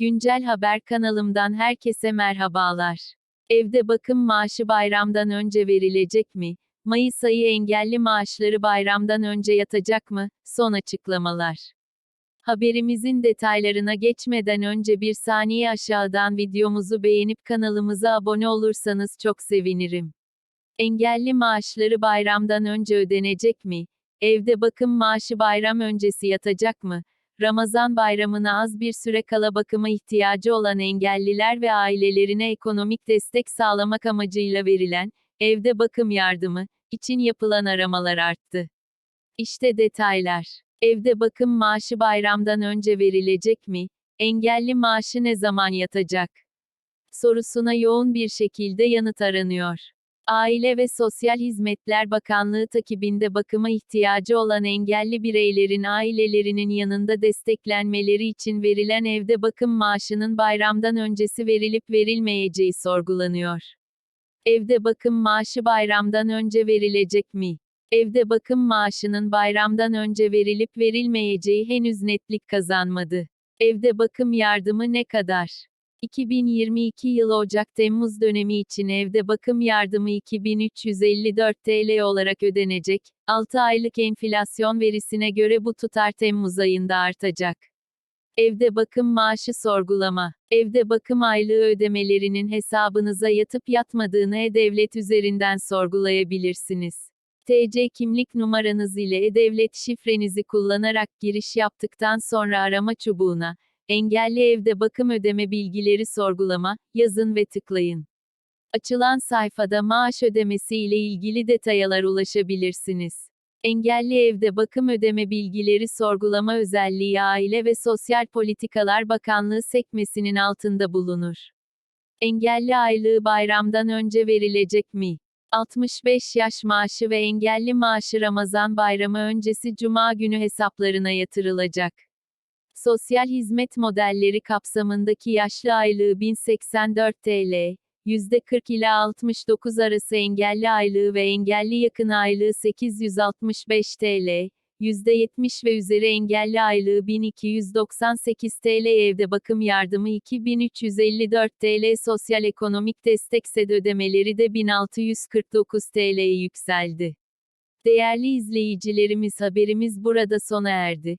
Güncel Haber kanalımdan herkese merhabalar. Evde bakım maaşı bayramdan önce verilecek mi? Mayıs ayı engelli maaşları bayramdan önce yatacak mı? Son açıklamalar. Haberimizin detaylarına geçmeden önce bir saniye aşağıdan videomuzu beğenip kanalımıza abone olursanız çok sevinirim. Engelli maaşları bayramdan önce ödenecek mi? Evde bakım maaşı bayram öncesi yatacak mı? Ramazan bayramına az bir süre kala bakıma ihtiyacı olan engelliler ve ailelerine ekonomik destek sağlamak amacıyla verilen evde bakım yardımı için yapılan aramalar arttı. İşte detaylar. Evde bakım maaşı bayramdan önce verilecek mi? Engelli maaşı ne zaman yatacak? Sorusuna yoğun bir şekilde yanıt aranıyor. Aile ve Sosyal Hizmetler Bakanlığı takibinde bakıma ihtiyacı olan engelli bireylerin ailelerinin yanında desteklenmeleri için verilen evde bakım maaşının bayramdan öncesi verilip verilmeyeceği sorgulanıyor. Evde bakım maaşı bayramdan önce verilecek mi? Evde bakım maaşının bayramdan önce verilip verilmeyeceği henüz netlik kazanmadı. Evde bakım yardımı ne kadar? 2022 yılı Ocak-Temmuz dönemi için evde bakım yardımı 2354 TL olarak ödenecek. 6 aylık enflasyon verisine göre bu tutar Temmuz ayında artacak. Evde bakım maaşı sorgulama. Evde bakım aylığı ödemelerinin hesabınıza yatıp yatmadığını e-devlet üzerinden sorgulayabilirsiniz. TC kimlik numaranız ile e-devlet şifrenizi kullanarak giriş yaptıktan sonra arama çubuğuna Engelli evde bakım ödeme bilgileri sorgulama yazın ve tıklayın. Açılan sayfada maaş ödemesi ile ilgili detaylara ulaşabilirsiniz. Engelli evde bakım ödeme bilgileri sorgulama özelliği Aile ve Sosyal Politikalar Bakanlığı sekmesinin altında bulunur. Engelli aylığı bayramdan önce verilecek mi? 65 yaş maaşı ve engelli maaşı Ramazan bayramı öncesi Cuma günü hesaplarına yatırılacak. Sosyal hizmet modelleri kapsamındaki yaşlı aylığı 1084 TL, %40 ila 69 arası engelli aylığı ve engelli yakın aylığı 865 TL, %70 ve üzeri engelli aylığı 1298 TL evde bakım yardımı 2354 TL sosyal ekonomik destek SED ödemeleri de 1649 TL'ye yükseldi. Değerli izleyicilerimiz haberimiz burada sona erdi.